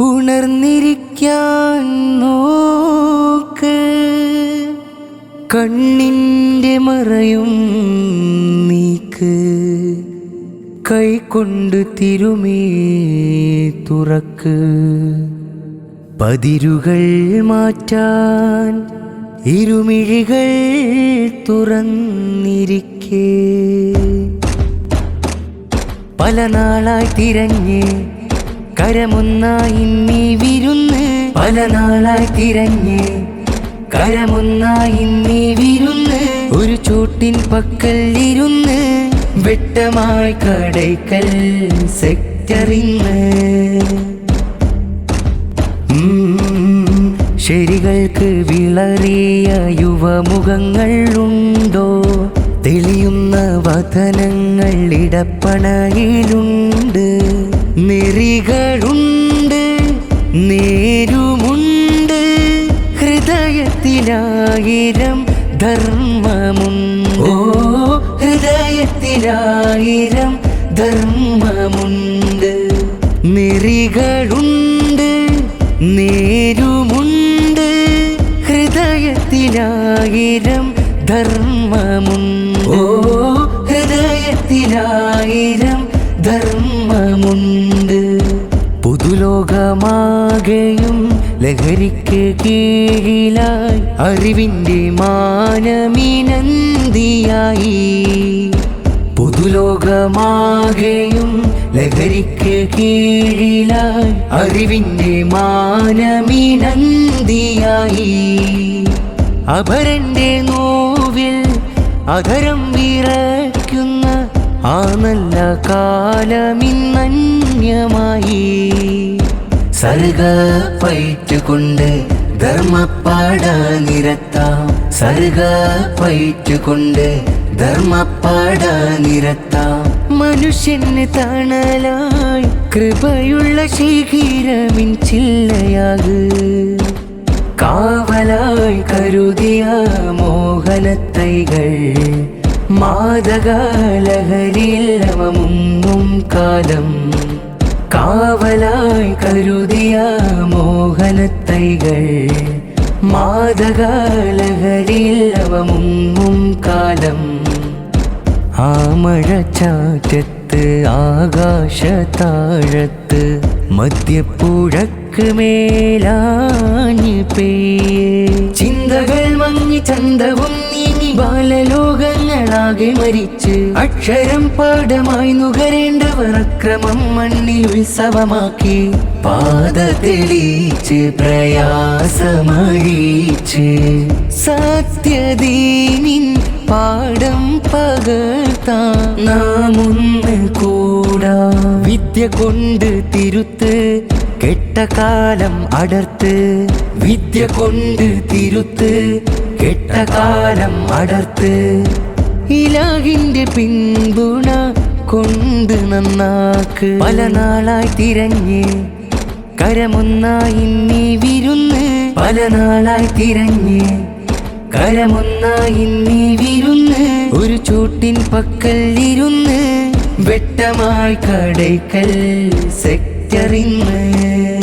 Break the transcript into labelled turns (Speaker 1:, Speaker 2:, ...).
Speaker 1: ഉണർന്നിരിക്കാൻ നോക്ക്. കണ്ണിന്റെ മറയും നീക്ക്. കൈകൊണ്ട് തിരുമേ തുറക്ക്. പതിരുകൾ മാറ്റാൻ ഇരുമിഴികൾ തുറന്നിരിക്കേ. പല നാളായി തിരഞ്ഞ് കരമൊന്നായി നീ വിരുന്ന് പല നാളായി തിരഞ്ഞ്. കരമൊന്നായി നീ വിരുന്ന് ഒരു ചൂട്ടിൻ പക്കൽ ഇരുന്ന്. വെട്ടമായി കടയ്ക്കൽ സെക്ടറിന്ന്. ശരികൾക്ക് വിളറിയ യുവമുഖങ്ങൾ ഉണ്ടോ തെളിയുന്ന വതനങ്ങൾ ഇടപ്പണയിലുണ്ട്. നെറികളുണ്ട് നേരുമുണ്ട് ഹൃദയത്തിലായിരം ധർമ്മമുണ്ട്. ഓ ഹൃദയത്തിലായിരം ധർമ്മമുണ്ട്. നെറികളുണ്ട് നേരുമുണ്ട് ഹൃദയത്തിലായിരം ധർമ്മമുണ്ട്. ഓ ഹൃദയത്തിലായിരം ധർമ്മമുണ്ട്. പുതുലോകമാകെയും ലഹരിക്ക് കീഴിലായി അറിവിന്റെ മാനമിനന്തിയായി. പുതുലോകമാകെയും ലഹരിക്ക് കീഴിലായി അറിവിന്റെ മാനമിനന്തിയായി. അപരന്റെ നോവിൽ അധരം വിറയ്ക്കുന്ന. ആ നല്ല കാലമിന്നന്യമായി സർഗ പയറ്റുകൊണ്ട് ധർമ്മപ്പാട നിരത്താം. സർഗ പയറ്റുകൊണ്ട് ധർമ്മപ്പാട നിരത്താം. മനുഷ്യന് തണലായി കൃപയുള്ള ശിഖിരമിൻ ചില്ലയാക്. കാവലായി കരുതിയ മോഹനത്തൈകൾ മാതകാലഹരില്ലവ മുങ്ങും കാലം കാവലായി കരുതിയ മോഹനത്തൈകൾ മാതകാലഹരില്ലവ മുങ്ങും കാലം ആ മഴച്ചാറ്റത്ത് ആകാശത്താഴത്ത് മധ്യപ്പുഴക്ക് മേലാഞ്ഞ് പെയ്യേ ചിന്തകൾ മങ്ങി ചന്തവും നീങ്ങി ബാലലോകങ്ങളാകെ മരിച്ച്. അക്ഷരം പാഠമായി നുകരേണ്ടവർ അക്രമം മണ്ണിൽ ഉത്സവമാക്കി പാത തെളിച്ച് പ്രയാസമഴിച്ച് സത്യദീനിൻ പാഠം പകർത്താ നാം ഒന്ന് കൂടാ. വിദ്യ കൊണ്ട് തിരുത്ത് കെട്ട കാലം അടർത്ത്. വിദ്യ കൊണ്ട് തിരുത്ത് കെട്ട കാലം അടർത്ത്. ഇലാഹിന്റെ പിന്തുണ കൊണ്ട് നന്നാക്ക്. പല നാളായി തിരഞ്ഞ് കരമൊന്നായി നീ വിരുന്ന്. പല നാളായി തിരഞ്ഞ് കരമൊന്നായി നീ വിരുന്ന്. ഒരു ചൂട്ടിൻ പക്കൽ ഇരുന്ന്. വെട്ടമായി കടയ്ക്കൽ സെക്ടറിന്ന്